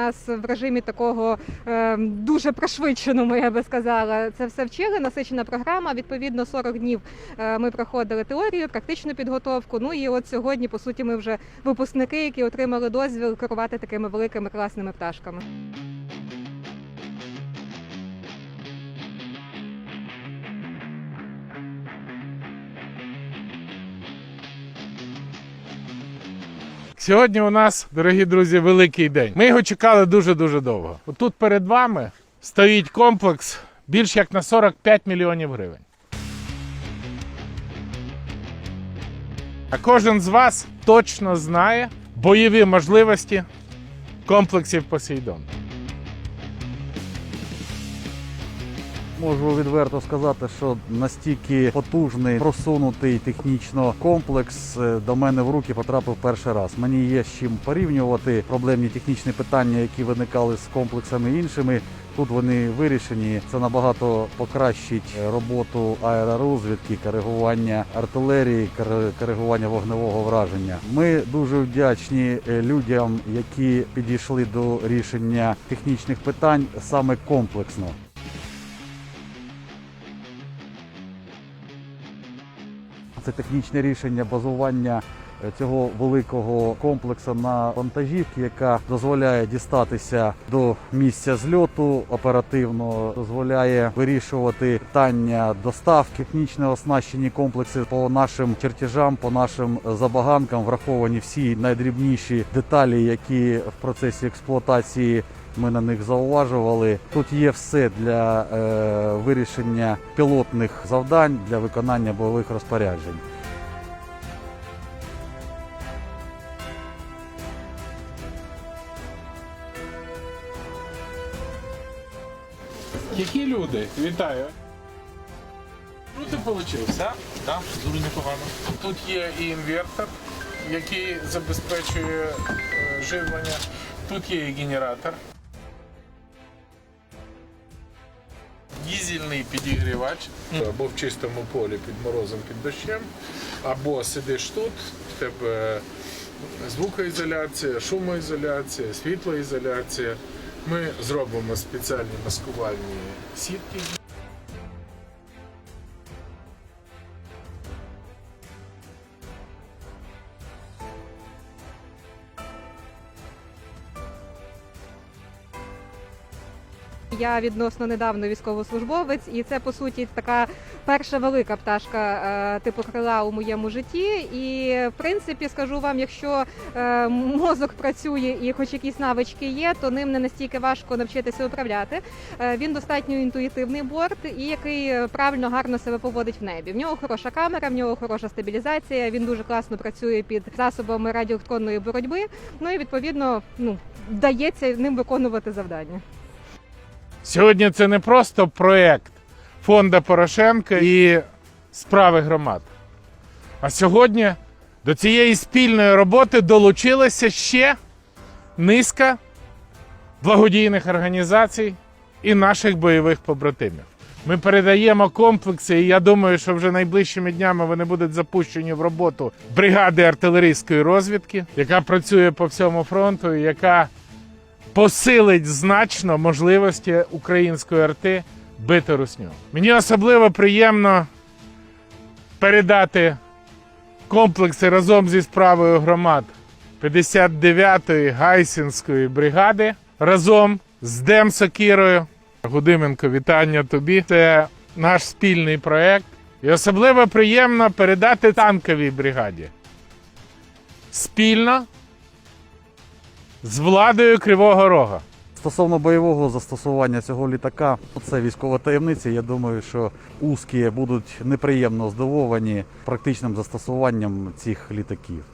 Нас в режимі такого е, дуже пришвидшеному, я би сказала, це все вчили. Насичена програма. Відповідно, 40 днів е, ми проходили теорію, практичну підготовку. Ну і от сьогодні, по суті, ми вже випускники, які отримали дозвіл керувати такими великими класними пташками. Сьогодні у нас, дорогі друзі, великий день. Ми його чекали дуже-дуже довго. Тут перед вами стоїть комплекс більш як на 45 мільйонів гривень. А кожен з вас точно знає бойові можливості комплексів Посейдон. Можу відверто сказати, що настільки потужний, просунутий технічно комплекс е, до мене в руки потрапив перший раз. Мені є з чим порівнювати проблемні технічні питання, які виникали з комплексами іншими. Тут вони вирішені. Це набагато покращить е, роботу аеророзвідки, коригування артилерії, кор- коригування вогневого враження. Ми дуже вдячні е, людям, які підійшли до рішення технічних питань саме комплексно. Це технічне рішення базування е, цього великого комплексу на вантажівці, яка дозволяє дістатися до місця зльоту оперативно, дозволяє вирішувати питання доставки, технічно оснащені комплекси по нашим чертежам, по нашим забаганкам, враховані всі найдрібніші деталі, які в процесі експлуатації ми на них зауважували. Тут є все для е, вирішення пілотних завдань для виконання бойових розпоряджень. Які люди? Вітаю. Круто вийшло, так? Так, дуже непогано. Тут є і інвертор, який забезпечує е, живлення. Тут є і генератор. Дізельний підігрівач або в чистому полі під морозом, під дощем, або сидиш тут, в тебе звукоізоляція, шумоізоляція, світлоізоляція. Ми зробимо спеціальні маскувальні сітки. Я відносно недавно військовослужбовець, і це по суті така перша велика пташка е, типу крила у моєму житті. І в принципі скажу вам, якщо е, мозок працює і хоч якісь навички є, то ним не настільки важко навчитися управляти. Е, Він достатньо інтуїтивний борт і який правильно гарно себе поводить в небі. В нього хороша камера, в нього хороша стабілізація. Він дуже класно працює під засобами радіоелектронної боротьби. Ну і відповідно ну вдається ним виконувати завдання. Сьогодні це не просто проєкт фонда Порошенка і справи громад. А сьогодні до цієї спільної роботи долучилася ще низка благодійних організацій і наших бойових побратимів. Ми передаємо комплекси, і я думаю, що вже найближчими днями вони будуть запущені в роботу бригади артилерійської розвідки, яка працює по всьому фронту, і яка посилить значно можливості української арти бити русню. Мені особливо приємно передати комплекси разом зі справою громад 59-ї Гайсінської бригади разом з Дем Сокірою. Гудименко, вітання тобі. Це наш спільний проект. І особливо приємно передати танковій бригаді. Спільно з владою Кривого Рога. Стосовно бойового застосування цього літака, це військова таємниця. Я думаю, що узкі будуть неприємно здивовані практичним застосуванням цих літаків.